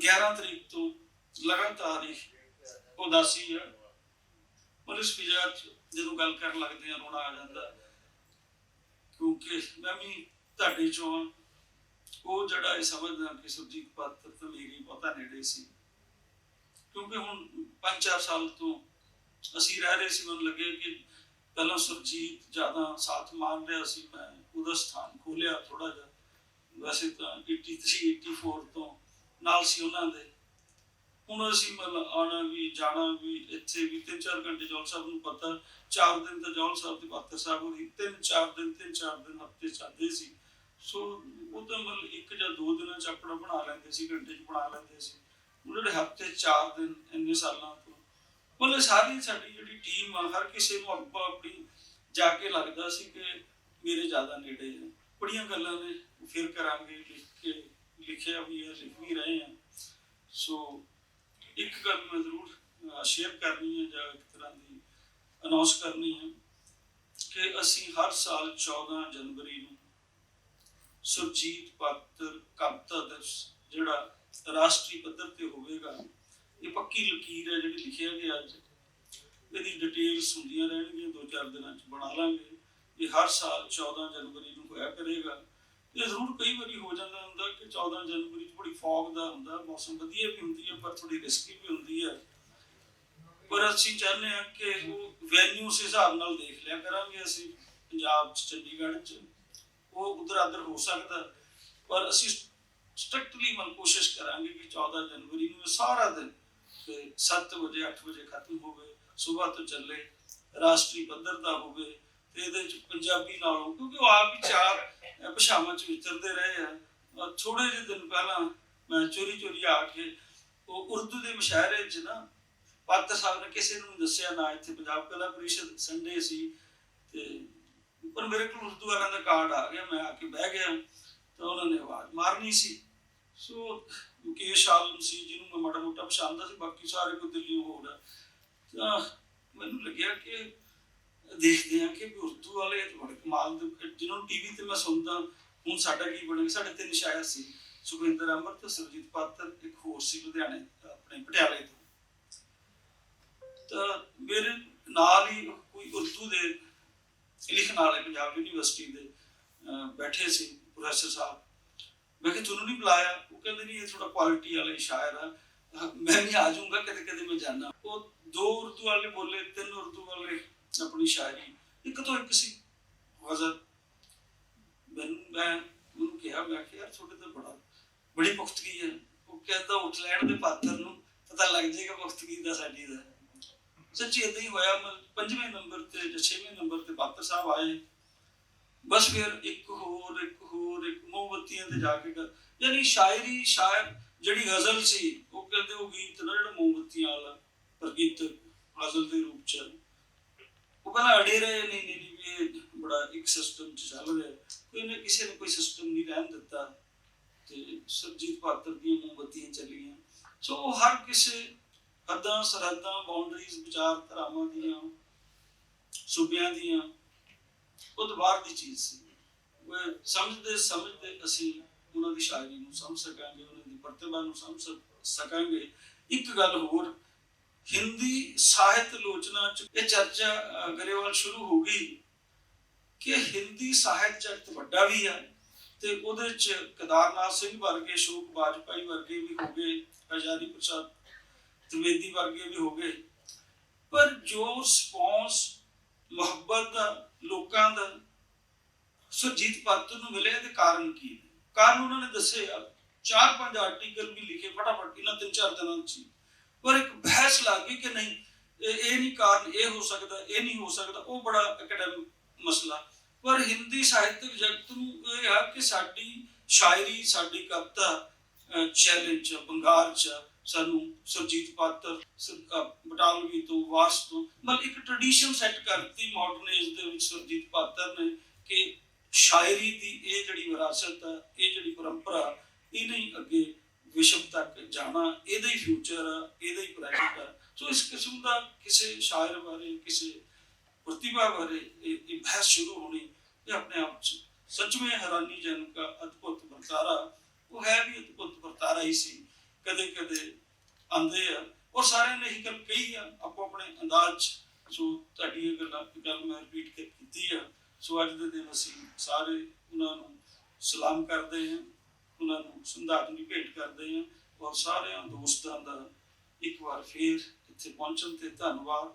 11 ਤਰੀਕ ਤੋਂ ਲਗਾਤਾਰ ਹੀ ਉਦਾਸੀ ਹੈ ਪਰ ਵਿਜਾ ਜਦੋਂ ਗੱਲ ਕਰਨ ਲੱਗਦੇ ਆ ਰੋਣਾ ਆ ਜਾਂਦਾ। ਕਿਉਂਕਿ ਮੈਂ ਵੀ ਤੁਹਾਡੇ ਚੋਂ ਉਹ ਜਿਹੜਾ ਇਹ ਸਮਝਦਾ ਕਿ ਸੁਰਜੀਤ ਪਾਤਰ ਤਾਂ ਮੇਰੀ ਬਹੁਤਾ ਨੇੜੇ ਸੀ। ਕਿਉਂਕਿ ਹੁਣ 5-4 ਸਾਲ ਤੋਂ ਅਸੀਂ ਰਹਿ ਰਹੇ ਸੀ, ਮੈਨੂੰ ਲੱਗੇ ਕਿ ਪਹਿਲਾਂ ਸੁਰਜੀਤ ਜ਼ਿਆਦਾ ਸਾਥ ਮੰਨ ਰਿਹਾ ਸੀ। ਮੈਂ ਉਹਦਾ ਸਥਾਨ ਖੋਲਿਆ ਥੋੜਾ ਜਿਹਾ। ਵੈਸੇ ਤਾਂ 83 84 ਤੋਂ ਨਾਲ ਸੀ ਉਹਨਾਂ ਦੇ। ਹੁਣ ਅਸੀਂ ਮਤਲਬ ਆਣਾ ਵੀ, ਜਾਣਾ ਵੀ, ਇੱਥੇ ਵੀ ਤਿੰਨ ਚਾਰ ਘੰਟੇ ਜੌਲ ਸਾਹਿਬ ਨੂੰ ਪਤਾ, ਚਾਰ ਦਿਨ ਤਾਂ ਜੌਲ ਸਾਹਿਬ ਦੇ ਪਾਤਰ ਸਾਹਿਬ ਹੋਈ ਤਿੰਨ ਚਾਰ ਦਿਨ, ਤਿੰਨ ਚਾਰ ਦਿਨ ਹਫ਼ਤੇ ਚੱਲਦੇ ਸੀ। ਸੋ ਉਹ ਤਾਂ ਮਤਲਬ ਇੱਕ ਜਾਂ ਦੋ ਦਿਨਾਂ ਚ ਆਪਣਾ ਬਣਾ ਲੈਂਦੇ ਸੀ, ਘੰਟੇ ਚ ਬਣਾ ਲੈਂਦੇ ਸੀ। ਉਹ ਹਫ਼ਤੇ ਚਾਰ ਦਿਨ ਇੰਨੇ ਸਾਲਾਂ ਤੋਂ। ਮਤਲਬ ਸਾਰੀ ਸਾਡੀ ਜਿਹੜੀ ਟੀਮ ਆ, ਹਰ ਕਿਸੇ ਨੂੰ ਆਪਾਂ ਆਪਣੀ ਜਾ ਕੇ ਲੱਗਦਾ ਸੀ ਕਿ ਮੇਰੇ ਜ਼ਿਆਦਾ ਨੇੜੇ ਆ। ਬੜੀਆਂ ਗੱਲਾਂ ਨੇ, ਫਿਰ ਕਰਾਂਗੇ ਲਿਖ ਕੇ। ਲਿਖਿਆ ਵੀ ਹੈ, ਲਿਖ ਵੀ ਰਹੇ ਆ ਸੋ ਇੱਕ ਗੱਲ ਮੈਂ ਜ਼ਰੂਰ ਸ਼ੇਅਰ ਕਰਨੀ ਹੈ ਜਾਂ ਇੱਕ ਤਰ੍ਹਾਂ ਦੀ ਅਨਾਉਂਸ ਕਰਨੀ ਹੈ ਕਿ ਅਸੀਂ ਹਰ ਸਾਲ 14 ਜਨਵਰੀ ਨੂੰ ਸੁਰਜੀਤ ਪਾਤਰ ਕਵਿਤਾ ਦਿਵਸ ਜਿਹੜਾ ਰਾਸ਼ਟਰੀ ਪੱਧਰ ਤੇ ਹੋਵੇਗਾ, ਇਹ ਪੱਕੀ ਲਕੀਰ ਹੈ ਜਿਹੜੀ ਲਿਖਿਆ ਗਿਆ ਅੱਜ। ਇਹਦੀ ਡਿਟੇਲਸ ਹੁੰਦੀਆਂ ਰਹਿਣਗੀਆਂ, ਦੋ ਚਾਰ ਦਿਨਾਂ ਚ ਬਣਾ ਲਾਂਗੇ। ਇਹ ਹਰ ਸਾਲ 14 ਜਨਵਰੀ ਨੂੰ ਹੋਇਆ ਕਰੇਗਾ। ਇਹ ਜ਼ਰੂਰ ਕਈ ਵਾਰੀ ਹੋ ਜਾਂਦਾ ਹੁੰਦਾ ਕਿ 14 ਜਨਵਰੀ ਚ ਬੜੀ ਫੌਗ ਦਾ ਹੁੰਦਾ, ਮੌਸਮ ਵਧੀਆ ਵੀ ਹੁੰਦੀ ਹੈ, ਪਰ ਥੋੜੀ ਰਿਸਕੀ ਵੀ ਹੁੰਦੀ ਹੈ। ਪਰ ਅਸੀਂ ਚਾਹੁੰਦੇ ਹਾਂ ਕਿ ਉਹ ਵੈਨਿਊ ਹਿਸਾਬ ਨਾਲ ਦੇਖ ਲਿਆ ਕਰਾਂਗੇ ਅਸੀਂ, ਪੰਜਾਬ ਚ, ਚੰਡੀਗੜ੍ਹ ਚ। ਉਹ ਉਧਰ ਆਦਰ ਹੋ ਸਕਦਾ, ਪਰ ਅਸੀਂ ਸਟ੍ਰਿਕਟਲੀ ਮਨ ਕੋਸ਼ਿਸ਼ ਕਰਾਂਗੇ ਕਿ 14 ਜਨਵਰੀ ਨੂੰ ਸਾਰਾ ਦਿਨ 7 ਵਜੇ 8 ਵਜੇ ਖਤਮ ਹੋਵੇ, ਸਵੇਰ ਤੋਂ ਚੱਲੇ, ਰਾਸ਼ਟਰੀ ਪੱਧਰ ਦਾ ਹੋਵੇ ਤੇ ਇਹਦੇ ਚ ਪੰਜਾਬੀ ਨਾਲੋਂ, ਕਿਉਂਕਿ ਉਹ ਆਪ ਹੀ ਚਾਰ ਭਾਸ਼ਾਵਾਂ ਚ ਵਿਚਰਦੇ ਰਹੇ ਆ। ਥੋੜੇ ਜਿਹੇ ਦਿਨ ਪਹਿਲਾਂ ਮੈਂ ਚੋਰੀ ਚੋਰੀ ਆ ਕੇ ਉਹ ਉਰਦੂ ਦੇ ਮੁਸ਼ਾਇਰੇ ਚ ਨਾ ਪਾਤਰ ਸਾਹਿਬ ਨੇ ਕਿਸੇ ਨੂੰ ਦੱਸਿਆ ਨਾ ਇੱਥੇ ਪੰਜਾਬ ਕਲਾ ਪਰਿਸ਼ਦ ਸੰਡੇ ਸੀ ਤੇ ਪਰ ਮੇਰੇ ਕੋਲ ਉਰਦੂ ਵਾਲਿਆਂ ਦਾ ਕਾਰਡ ਆ ਗਿਆ, ਮੈਂ ਆ ਕੇ ਬਹਿ ਗਿਆ ਤਾਂ ਉਹਨਾਂ ਨੇ ਆਵਾਜ਼ ਮਾਰਨੀ ਸੀ। ਸੋ ਮੁਕੇਸ਼ ਆਲਮ ਸੀ, ਜਿਹਨੂੰ ਮੈਂ ਮਾੜਾ ਮੋਟਾ ਪਛਾਣਦਾ ਸੀ ਬਾਕੀ ਸਾਰੇ ਕੋਈ ਦਿੱਲੀ ਹੋ ਤਾਂ ਮੈਨੂੰ ਲੱਗਿਆ ਕਿ ਦੇਖਦੇ ਆ ਕਿ ਉਰਦੂ ਵਾਲੇ ਤਾਂ ਬੜੇ ਕਮਾਲ ਦੇ ਜਿਹਨਾਂ ਟੀਵੀ ਤੇ ਮੈਂ ਸੁਣਦਾ, ਹੁਣ ਸਾਡਾ ਕੀ ਬਣੇਗਾ? ਸਾਡੇ ਤਿੰਨ ਸ਼ਾਇਰ ਸੀ, ਸੁਖਵਿੰਦਰ ਅਮਰ ਤੇ ਸਰਜੀਤ ਪਾਤਰ, ਇੱਕ ਹੋਰ ਸੀ ਲੁਧਿਆਣੇ, ਆਪਣੇ ਪਟਿਆਲੇ ਤੋਂ। ਤਾਂ ਮੇਰੇ ਨਾਲ ਹੀ ਕੋਈ ਉਰਦੂ ਦੇ ਲਿਖਣ ਵਾਲੇ ਪੰਜਾਬ ਯੂਨੀਵਰਸਿਟੀ ਦੇ ਬੈਠੇ ਸੀ ਪ੍ਰੋਫੈਸਰ ਸਾਹਿਬ। ਮੈਂ ਕਿਹਾ, ਤੁਹਾਨੂੰ ਨਹੀਂ ਬੁਲਾਇਆ? ਉਹ ਕਹਿੰਦੇ, ਨਹੀਂ, ਇਹ ਥੋੜਾ ਕੁਆਲਿਟੀ ਵਾਲੇ ਸ਼ਾਇਰ ਆ। ਮੈਂ ਵੀ ਆ ਜਾਊਂਗਾ ਕਦੇ ਕਦੇ ਮੈਂ ਜਾਣਾ ਉਹ ਦੋ ਉਰਦੂ ਵਾਲੇ ਬੋਲੇ, ਤਿੰਨ ਉਰਦੂ ਵਾਲੇ ਆਪਣੀ ਸ਼ਾਇਰੀ, ਇੱਕ ਤੋਂ ਇੱਕ ਸੀ। ਗਜ਼ਲ ਮੈਨੂੰ, ਮੈਂ ਉਹਨੂੰ ਕਿਹਾ, ਮੈਂ ਕਿਹਾ, ਯਾਰ, ਤੁਹਾਡੇ ਤਾਂ ਬੜਾ, ਬੜੀ ਪੁਖਤਗੀ ਹੈ। ਉਹ ਕਹਿੰਦਾ ਉੱਠ ਲੈਣ ਦੇ ਪਾਤਰ ਨੂੰ ਪਤਾ ਲੱਗ ਜਾਏਗਾ ਪੁਖਤਗੀ ਦਾ, ਸਾਡੀ ਦਾ। ਸੱਚੀ ਇਦਾਂ ਹੀ ਹੋਇਆ। ਮੈਂ ਪੰਜਵੇਂ ਨੰਬਰ ਤੇ ਜਾਂ ਛੇਵੇਂ ਨੰਬਰ ਤੇ ਪਾਤਰ ਸਾਹਿਬ ਆਏ। ਬਸ ਫਿਰ ਇੱਕ ਹੋਰ ਇੱਕ ਹੋਰ, ਇੱਕ ਮੋਮਬੱਤੀਆਂ ਤੇ ਜਾ ਕੇ ਗੱਲ ਯਾਨੀ ਸ਼ਾਇਰੀ, ਸ਼ਾਇਰ ਜਿਹੜੀ ਗਜ਼ਲ ਸੀ, ਉਹ ਕਹਿੰਦੇ ਉਹ ਗੀਤ ਨਾ ਜਿਹੜਾ ਮੋਮਬੱਤੀਆਂ ਵਾਲਾ ਪ੍ਰਗੀਤ ਗਜ਼ਲ ਦੇ ਰੂਪ ਚ। ਉਹ ਕਹਿੰਦਾ ਅੜੇ ਰਹੇ ਨਹੀਂ ਨਹੀਂ ਇਹ ਬੜਾ ਇੱਕ ਸਿਸਟਮ ਚ ਚੱਲ ਰਿਹਾ। ਕੋਈ ਕਿਸੇ ਨੇ ਕੋਈ ਸਿਸਟਮ ਨਹੀਂ ਰਹਿਣ ਦਿੱਤਾ। ਤੇ ਸਰਜੀਤ ਪਾਤਰ ਦੀਆਂ ਮੋਮਬੱਤੀਆਂ ਚੱਲੀਆਂ। ਸੋ ਉਹ ਹਰ ਕਿਸੇ ਹੱਦਾਂ, ਸਰਹੱਦਾਂ ਬਾਉਂਡਰੀਜ਼ ਵਿਚਾਰਧਾਰਾਵਾਂ ਦੀਆਂ, ਸੂਬਿਆਂ ਦੀਆਂ, ਉਹ ਬਾਹਰ ਦੀ ਚੀਜ਼ ਸੀ। ਉਹ ਸਮਝਦੇ ਸਮਝਦੇ ਅਸੀਂ ਉਹਨਾਂ ਦੀ ਸ਼ਾਇਰੀ ਨੂੰ ਸਮਝ ਸਕਾਂਗੇ, ਉਹਨਾਂ ਦੀ ਪ੍ਰਤਿਭਾ ਨੂੰ ਸਮਝ ਸਕਾਂਗੇ। ਇੱਕ ਗੱਲ ਹੋਰ ਹਿੰਦੀ ਸਾਹਿਤ ਲੋਚਨਾ ਚ ਇਹ ਚਰਚਾ ਅਹ, ਗਰੇਵਾਲ ਸ਼ੁਰੂ ਹੋ ਗਈ ਕਿ ਹਿੰਦੀ ਸਾਹਿਤ ਜਗਤ ਵੱਡਾ ਵੀ ਹੈ ਤੇ ਉਹਦੇ ਚ ਕੇਦਾਰਨਾਥ ਸਿੰਘ ਵਰਗੇ ਸ਼ੋਕ ਬਾਜਪਾਈ ਵਰਗੇ ਵੀ ਹੋ ਗਏ ਹਜ਼ਾਰੀ ਪ੍ਰਸਾਦ ਤ੍ਰਿਵੇਦੀ ਵਰਗੇ ਵੀ ਹੋ ਗਏ। ਪਰ ਜੋ ਰਿਸਪੌਂਸ ਮੁਹੱਬਤ ਦਾ ਲੋਕਾਂ ਦਾ ਸੁਰਜੀਤ ਪਾਤਰ ਨੂੰ ਮਿਲਿਆ ਇਹਦੇ ਕਾਰਨ ਕੀ ਕਾਰਨ ਉਹਨਾਂ ਨੇ ਦੱਸੇ ਚਾਰ ਪੰਜ ਆਰਟੀਕਲ ਵੀ ਲਿਖੇ ਫਟਾਫਟ ਇਹਨਾਂ ਤਿੰਨ ਚਾਰ ਦਿਨਾਂ ਵਿੱਚ ਪਰ ਇੱਕ ਬਹਿਸ ਲੱਗ ਗਈ ਕਿ ਨਹੀਂ, ਇਹ ਨਹੀਂ ਕਾਰਨ ਇਹ ਹੋ ਸਕਦਾ, ਇਹ ਨਹੀਂ ਹੋ ਸਕਦਾ, ਉਹ ਬੜਾ ਐਕੈਡੈਮਿਕ ਮਸਲਾ। ਪਰ ਹਿੰਦੀ ਸਾਹਿਤਕ ਜਗਤ ਨੂੰ ਇਹ ਆ ਕਿ ਸਾਡੀ ਸ਼ਾਇਰੀ, ਸਾਡੀ ਕਵਿਤਾ ਚੈਲੰਜ ਬੰਗਾਰ ਚ ਸਾਨੂੰ ਸੁਰਜੀਤ ਪਾਤਰ ਬਟਾਲਵੀ ਤੋਂ, ਵਾਰਸ ਤੋਂ, ਮਤਲਬ ਇੱਕ ਟ੍ਰੈਡੀਸ਼ਨ ਸੈੱਟ ਕਰਤੀ ਮਾਡਰਨ ਏਜ ਦੇ ਵਿੱਚ ਸੁਰਜੀਤ ਪਾਤਰ ਨੇ ਕਿ ਸ਼ਾਇਰੀ ਦੀ ਇਹ ਜਿਹੜੀ ਵਿਰਾਸਤ ਆ, ਇਹ ਜਿਹੜੀ ਪਰੰਪਰਾ ਇਹ ਅੱਗੇ ਵਿਸ਼ਵ ਤੱਕ ਜਾਣਾ, ਇਹਦਾ ਹੀ ਫਿਊਚਰ ਆ, ਇਹਦਾ ਹੀ ਪ੍ਰੈਕਟਿਸ ਆ। ਸੋ ਇਸ ਕਿਸਮ ਦਾ ਕਿਸੇ ਸ਼ਾਇਰ ਬਾਰੇ, ਕਿਸੇ ਪ੍ਰਤਿਭਾ ਬਾਰੇ ਇਹ ਬਹਿਸ ਸ਼ੁਰੂ ਹੋਣੀ ਇਹ ਆਪਣੇ ਆਪ ਚ ਸੱਚਵੇਂ ਹੈਰਾਨੀ ਜਨਕ ਦਾ ਅਦਭੁਤ ਵਰਤਾਰਾ। ਉਹ ਹੈ ਵੀ ਅਦਭੁਤ ਵਰਤਾਰਾ ਹੀ ਸੀ। ਕਦੇ ਕਦੇ ਆਂਦੇ ਆ। ਔਰ ਸਾਰਿਆਂ ਨੇ ਹੀ ਗੱਲ ਆ, ਆਪੋ ਆਪਣੇ ਅੰਦਾਜ਼ ਸੋ ਤੁਹਾਡੀ ਇਹ ਗੱਲ ਗੱਲ ਮੈਂ ਰਿਪੀਟ ਕੀਤੀ ਆ। ਸੋ ਅੱਜ ਦੇ ਦਿਨ ਅਸੀਂ ਸਾਰੇ ਉਹਨਾਂ ਨੂੰ ਸਲਾਮ ਕਰਦੇ ਹਾਂ। ਉਹਨਾਂ ਨੂੰ ਸੰਧਾਤਮੀ ਭੇਟ ਕਰਦੇ ਹਾਂ ਔਰ ਸਾਰਿਆਂ ਦੋਸਤਾਂ ਦਾ ਇੱਕ ਵਾਰ ਫੇਰ ਇੱਥੇ ਪਹੁੰਚਣ ਤੇ ਧੰਨਵਾਦ।